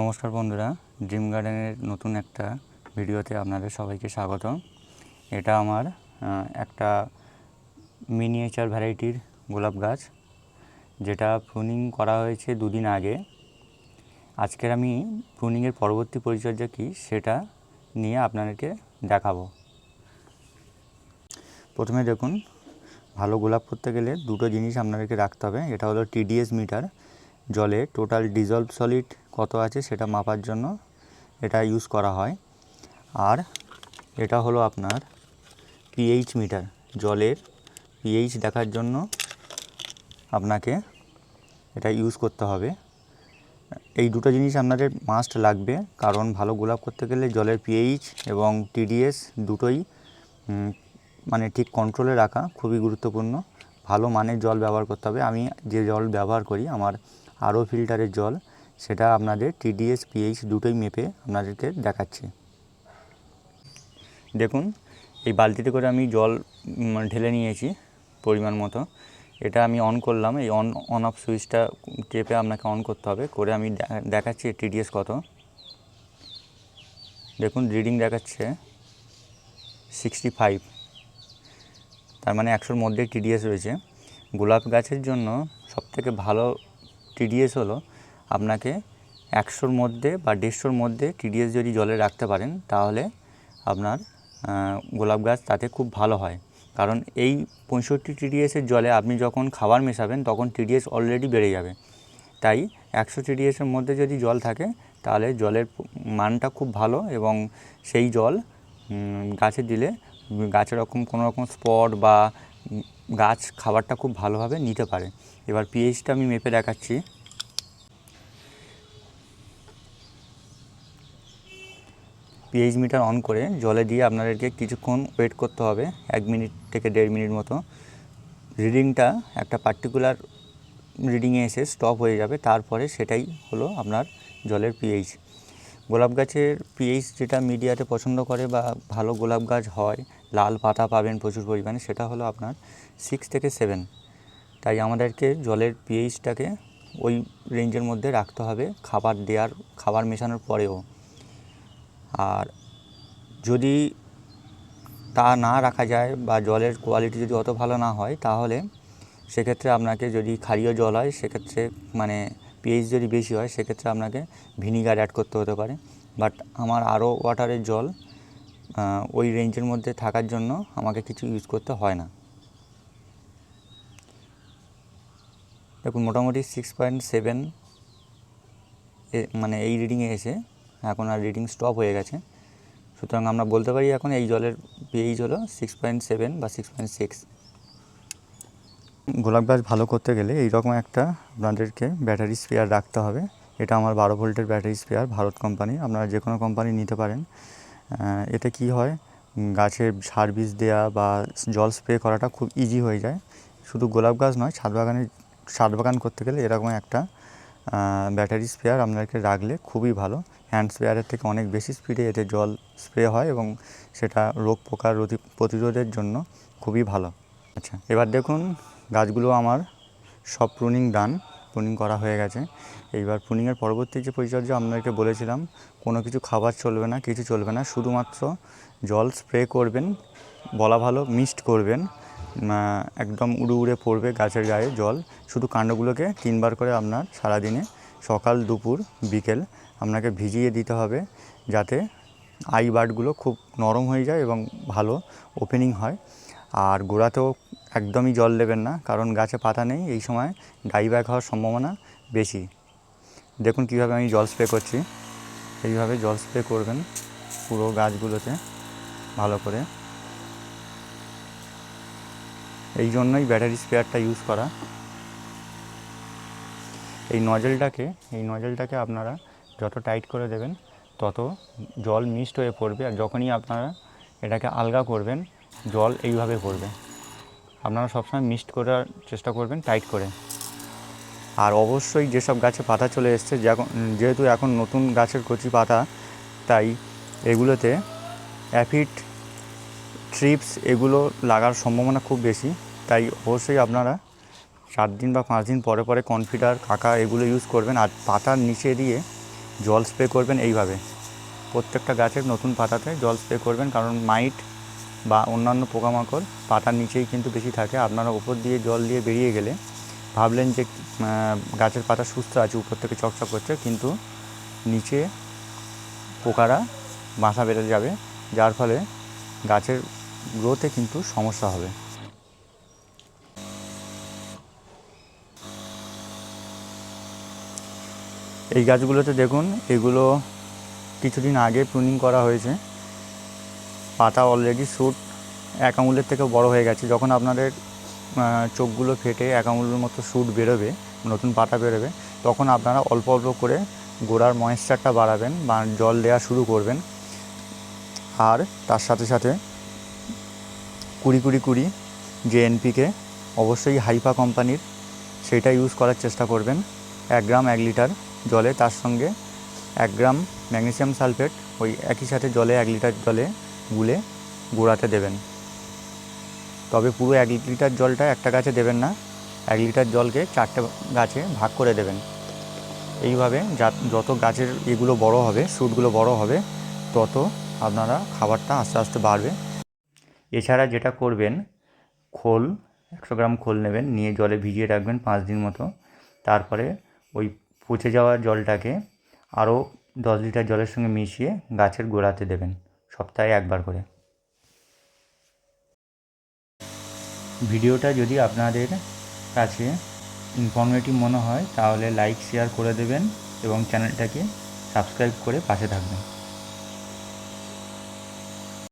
নমস্কার বন্ধুরা ড্রিম গার্ডেনের নতুন একটা ভিডিওতে আপনাদের সবাইকে স্বাগত এটা আমার একটা মিনিয়েচার ভ্যারাইটির গোলাপ গাছ, যেটা প্রুনিং করা হয়েছে দুদিন আগে। আজকের আমি প্রুনিংয়ের পরবর্তী পরিচর্যা কী সেটা নিয়ে আপনাদেরকে দেখাবো। প্রথমে দেখুন, ভালো গোলাপ করতে গেলে দুটো জিনিস আপনাদেরকে রাখতে হবে। এটা হলো টিডিএস মিটার জলে টোটাল ডিজলভ সলিড কত আছে সেটা মাপার জন্য এটা ইউজ করা হয়। আর এটা হলো আপনার পিএইচ মিটার জলের পিএইচ দেখার জন্য আপনাকে এটা ইউজ করতে হবে। এই দুটো জিনিস আপনাদের মাস্ট লাগবে, কারণ ভালো গোলাপ করতে গেলে জলের পিএইচ এবং টিডিএস দুটোই মানে ঠিক কন্ট্রোলে রাখা খুবই গুরুত্বপূর্ণ। ভালো মানের জল ব্যবহার করতে হবে। আমি যে জল ব্যবহার করি, আমার আরও ফিল্টারের জল সেটা আপনাদের টিডিএস পিএইচ দুটোই মেপে আপনাদেরকে দেখাচ্ছি। দেখুন এই বালতিতে করে আমি জল উম, ঢেলে নিয়েছি পরিমাণ মতো। এটা আমি অন করলাম এই অন অন অফ সুইচটা টেপে আপনাকে অন করতে হবে। করে আমি দেখাচ্ছি টিডিএস কত। দেখুন রিডিং দেখাচ্ছে সিক্সটি ফাইভ তার মানে একশোর মধ্যেই টিডিএস রয়েছে। গোলাপ গাছের জন্য সবথেকে ভালো টিডিএস হলো আপনাকে একশোর মধ্যে বা দেড়শোর মধ্যে টিডিএস যদি জলে রাখতে পারেন, তাহলে আপনার গোলাপ গাছ তাতে খুব ভালো হয়। কারণ এই পঁয়ষট্টি টিডিএসের জলে আপনি যখন খাবার মেশাবেন, তখন টিডিএস অলরেডি বেড়ে যাবে। তাই একশো টিডিএসের মধ্যে যদি জল থাকে, তাহলে জলের মানটা খুব ভালো এবং সেই জল গাছে দিলে গাছের রকম কোনো রকম স্পট বা গাছ খাবারটা খুব ভালোভাবে নিতে পারে। এবার পিএইচটা আমি মেপে দেখাচ্ছি। পিএইচ মিটার অন করে জলে দিয়ে আপনাদেরকে কিছুক্ষণ ওয়েট করতে হবে, এক মিনিট থেকে দেড় মিনিট মতো। রিডিংটা একটা পার্টিকুলার রিডিংয়ে এসে স্টপ হয়ে যাবে, তারপরে সেটাই হলো আপনার জলের পিএইচ গোলাপ গাছের পিএইচ যেটা মিডিয়াতে পছন্দ করে বা ভালো গোলাপ গাছ হয়, লাল পাতা পাবেন প্রচুর পরিমাণে, সেটা হলো আপনার সিক্স থেকে সেভেন তাই আমাদেরকে জলের পিএইচটাকে ওই রেঞ্জের মধ্যে রাখতে হবে, খাবার দেওয়ার, খাবার মেশানোর পরেও। আর যদি তা না রাখা যায় বা জলের কোয়ালিটি যদি অত ভালো না হয়, তাহলে সেক্ষেত্রে আপনাকে যদি ক্ষারীয় জল হয়, সেক্ষেত্রে মানে পিএইচ যদি বেশি হয়, সেক্ষেত্রে আপনাকে ভিনিগার অ্যাড করতে হতে পারে। বাট আমার আরও ওয়াটারের জল ওই রেঞ্জের মধ্যে থাকার জন্য আমাকে কিছু ইউজ করতে হয় না। দেখুন, মোটামুটি সিক্স পয়েন্ট সেভেন মানে এই রিডিংয়ে এসে এখন আর রিডিং স্টপ হয়ে গেছে। সুতরাং আমরা বলতে পারি এখন এই জলের পিএইচ হলো সিক্স পয়েন্ট সেভেন বা সিক্স পয়েন্ট সিক্স গোলাপ গাছ ভালো করতে গেলে এইরকম একটা আপনাদেরকে ব্যাটারি স্পেয়ার রাখতে হবে। এটা আমার বারো ভোল্টের ব্যাটারি স্পেয়ার ভারত কোম্পানি আপনারা যে কোনো কোম্পানি নিতে পারেন। এতে কি হয়, গাছের সার বীজ দেওয়া বা জল স্প্রে করাটা খুব ইজি হয়ে যায়। শুধু গোলাপ গাছ নয়, ছাদ বাগানে, ছাদ বাগান করতে গেলে এরকম একটা ব্যাটারি স্প্রেয়ার আপনাদেরকে রাখলে খুবই ভালো। হ্যান্ড স্প্রেয়ারের থেকে অনেক বেশি স্পিডে এতে জল স্প্রে হয় এবং সেটা রোগ পোকার রতি- প্রতিরোধের জন্য খুবই ভালো। আচ্ছা এবার দেখুন গাছগুলো আমার সব প্রুনিং ডান প্রুনিং করা হয়ে গেছে। এইবার প্রুনিংয়ের পরবর্তী যে পরিচর্যা আপনাদেরকে বলেছিলাম, কোনো কিছু খাবার চলবে না, কিছু চলবে না, শুধুমাত্র জল স্প্রে করবেন, বলা ভালো মিক্সড করবেন একদম উড়ে উড়ে পড়বে গাছের গায়ে জল। শুধু কাণ্ডগুলোকে তিনবার করে আপনার সারাদিনে সকাল, দুপুর, বিকেল আপনাকে ভিজিয়ে দিতে হবে যাতে আই বার্ডগুলো খুব নরম হয়ে যায় এবং ভালো ওপেনিং হয়। আর গোড়াতেও একদমই জল দেবেন না, কারণ গাছে পাতা নেই, এই সময় ডাই ব্যাক হওয়ার সম্ভাবনা বেশি। দেখুন কীভাবে আমি জল স্প্রে করছি। এইভাবে জল স্প্রে করবেন পুরো গাছগুলোতে ভালো করে। এই জন্যই ব্যাটারি স্প্রেয়ারটা ইউজ করা। এই নজেলটাকে এই নজেলটাকে আপনারা যত টাইট করে দেবেন, তত জল মিক্সড হয়ে পড়বে আর যখনই আপনারা এটাকে আলগা করবেন, জল এইভাবে পড়বে আপনারা সবসময় মিক্সড করার চেষ্টা করবেন, টাইট করে। আর অবশ্যই যেসব গাছে পাতা চলে এসছে যেহেতু এখন নতুন গাছের কচি পাতা, তাই এগুলোতে অ্যাফিড ট্রিপস এগুলো লাগার সম্ভাবনা খুব বেশি। তাই অবশ্যই আপনারা চার দিন বা পাঁচ দিন পরে পরে কনফিডার, কাকা এগুলো ইউজ করবেন। আর পাতার নিচে দিয়ে জল স্প্রে করবেন এইভাবে। প্রত্যেকটা গাছের নতুন পাতাতে জল স্প্রে করবেন, কারণ মাইট বা অন্যান্য পোকামাকড় পাতার নিচেই কিন্তু বেশি থাকে। আপনারা উপর দিয়ে জল দিয়ে বেরিয়ে গেলে ভাবলেন যে গাছের পাতা সুস্থ আছে, উপর থেকে চকচক করছে, কিন্তু নিচে পোকারা বাসা বেড়ে যাবে, যার ফলে গাছের গ্রোথে কিন্তু সমস্যা হবে। এই গাছগুলোতে দেখুন, এগুলো কিছুদিন আগে প্রুনিং করা হয়েছে। পাতা অলরেডি শ্যুট এক আঙুলের থেকেও বড় হয়ে গেছে। যখন আপনাদের চোখগুলো ফেটে এক আঙুলের মতো শ্যুট বেরোবে, নতুন পাতা বেরোবে, তখন আপনারা অল্প অল্প করে গোড়ার ময়েশ্চারটা বাড়াবেন বা জল দেওয়া শুরু করবেন। আর তার সাথে সাথে কুড়ি কুড়ি কুড়ি যে এনপিকে অবশ্যই হাইফা কোম্পানির সেটা ইউজ করার চেষ্টা করবেন। এক গ্রাম এক লিটার জলে তার সঙ্গে এক গ্রাম ম্যাগনেসিয়াম সালফেট ওই একই সাথে জলে এক লিটার জলে গুলে গোড়াতে দেবেন। তবে পুরো এক লিটার জলটা একটা গাছে দেবেন না, এক লিটার জলকে চারটে গাছে ভাগ করে দেবেন। এইভাবে যত গাছের এগুলো বড় হবে শ্যুটগুলো বড় হবে, তত আপনারা খাবারটা আস্তে আস্তে বাড়বে। এছাড়া যেটা করবেন, খোল, একশো গ্রাম খোল নেবেন, নিয়ে জলে ভিজিয়ে রাখবেন পাঁচ দিন মতো। তারপরে ওই পচে যাওয়া জলটাকে আরও দশ লিটার জলের সঙ্গে মিশিয়ে গাছের গোড়াতে দেবেন সপ্তাহে একবার করে। ভিডিওটা যদি আপনাদের কাছে ইনফরমেটিভ মনে হয়, তাহলে লাইক শেয়ার করে দেবেন এবং চ্যানেলটাকে সাবস্ক্রাইব করে পাশে থাকবেন।